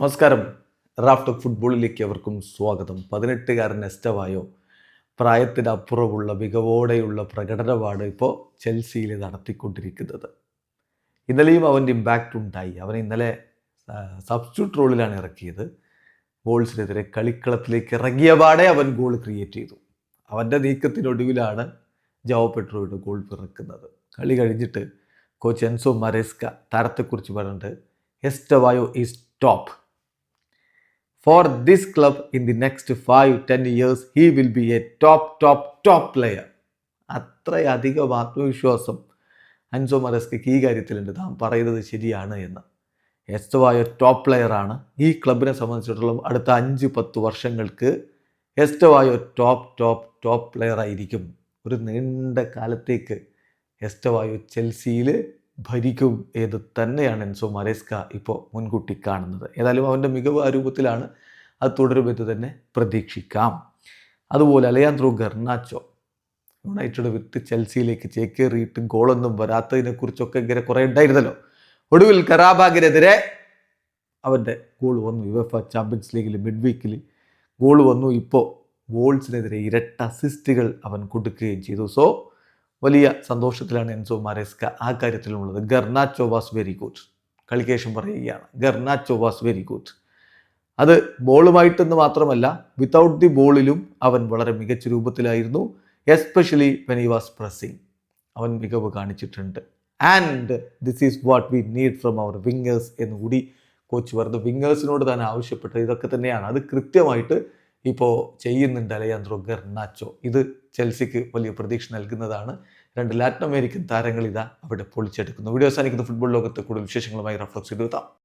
നമസ്കാരം. റാഫ്റ്റ് ഫുട്ബോളിലേക്ക് അവർക്കും സ്വാഗതം. പതിനെട്ടുകാരൻ എസ്റ്റവായോ? പ്രായത്തിനപ്പുറമുള്ള മികവോടെയുള്ള പ്രകടനമാണ് ഇപ്പോൾ ചെൽസിയിൽ നടത്തിക്കൊണ്ടിരിക്കുന്നത്. ഇന്നലെയും അവന്റെ ഇമ്പാക്റ്റ് ഉണ്ടായി. അവൻ ഇന്നലെ സബ്സ്റ്റിറ്റ്യൂട്ട് റോളിലാണ് ഇറക്കിയത്. ബോൾസിനെതിരെ കളിക്കളത്തിലേക്ക് ഇറങ്ങിയ പാടെ അവൻ ഗോൾ ക്രിയേറ്റ് ചെയ്തു. അവന്റെ നീക്കത്തിനൊടുവിലാണ് ജാവോ പെട്രോയുടെ ഗോൾ പിറക്കുന്നത്. കളി കഴിഞ്ഞിട്ട് കോച്ച് എൻസോ മരേസ്ക താരത്തെക്കുറിച്ച് പറഞ്ഞിട്ട് Estevao is top for this club in the next five ten years he will be a top top top player അത്രയധികം ആത്മവിശ്വാസം അൻസോ മറസ്കയ്ക്ക് ഈ കാര്യത്തിലുണ്ട്. താൻ പറയുന്നത് ശരിയാണ് എന്ന്. എസ്റ്റവായ ടോപ്പ് പ്ലെയറാണ് ഈ ക്ലബിനെ സംബന്ധിച്ചിടത്തോളം അടുത്ത അഞ്ച് പത്ത് വർഷങ്ങൾക്ക് Estevao top top top player ആയിരിക്കും. ഒരു നീണ്ട കാലത്തേക്ക് എസ്റ്റവായോ ചെൽസിയിൽ ഭരിക്കും ഏത് തന്നെയാണ് എൻസോ മറേസ്ക ഇപ്പോൾ മുൻകൂട്ടി കാണുന്നത്. ഏതായാലും അവന്റെ മികവ് ആ രൂപത്തിലാണ് അത് തുടരുമെന്ന് തന്നെ പ്രതീക്ഷിക്കാം. അതുപോലെ അലയാന്ത്രോ ഗർണാച്ചോ യുണൈറ്റഡ് വിത്ത് ചെൽസിയിലേക്ക് ചേക്കേറിയിട്ട് ഗോളൊന്നും വരാത്തതിനെക്കുറിച്ചൊക്കെ ഇങ്ങനെ കുറേ ഉണ്ടായിരുന്നല്ലോ. ഒടുവിൽ കറാബാഗിനെതിരെ അവന്റെ ഗോൾ വന്നു. യുവഫ ചാമ്പ്യൻസ് ലീഗിൽ മിഡ് വീക്കിൽ ഗോൾ വന്നു. ഇപ്പോൾ വോൾസിനെതിരെ ഇരട്ട അസിസ്റ്റുകൾ അവൻ കൊടുക്കുകയും ചെയ്തു. സോ വലിയ സന്തോഷത്തിലാണ് എൻസോ മാരേസ്ക ആ കാര്യത്തിലുള്ളത്. Garnacho was very good. കളിക്കേഷൻ പറയുകയാണ്. Garnacho was very good. അത് ബോളുമായിട്ടെന്ന് മാത്രമല്ല വിത്തൗട്ട് ദി ബോളിലും അവൻ വളരെ മികച്ച രൂപത്തിലായിരുന്നു. Especially when he was pressing അവൻ മികവ് കാണിച്ചിട്ടുണ്ട്. And this is what we need from our wingers എന്നുകൂടി കോച്ച് പറഞ്ഞു. വിങ്ങേഴ്സിനോട് തന്നെ ആവശ്യപ്പെട്ടത് ഇതൊക്കെ തന്നെയാണ്. അത് കൃത്യമായിട്ട് ഇപ്പോൾ ചെയ്യുന്നുണ്ട് അലയാന്ത്രോ ഗർണാച്ചോ ഇത് ചെൽസിക്ക് വലിയ പ്രതീക്ഷ നൽകുന്നതാണ്. രണ്ട് ലാറ്റിൻ അമേരിക്കൻ താരങ്ങൾ ഇതാ അവിടെ പൊളിച്ചെടുക്കുന്നു. വീഡിയോ അവസാനിക്കുന്ന. ഫുട്ബോൾ ലോകത്ത് കൂടുതൽ വിശേഷങ്ങളുമായി റഫ്ലക്സ് ചെയ്തു എത്താം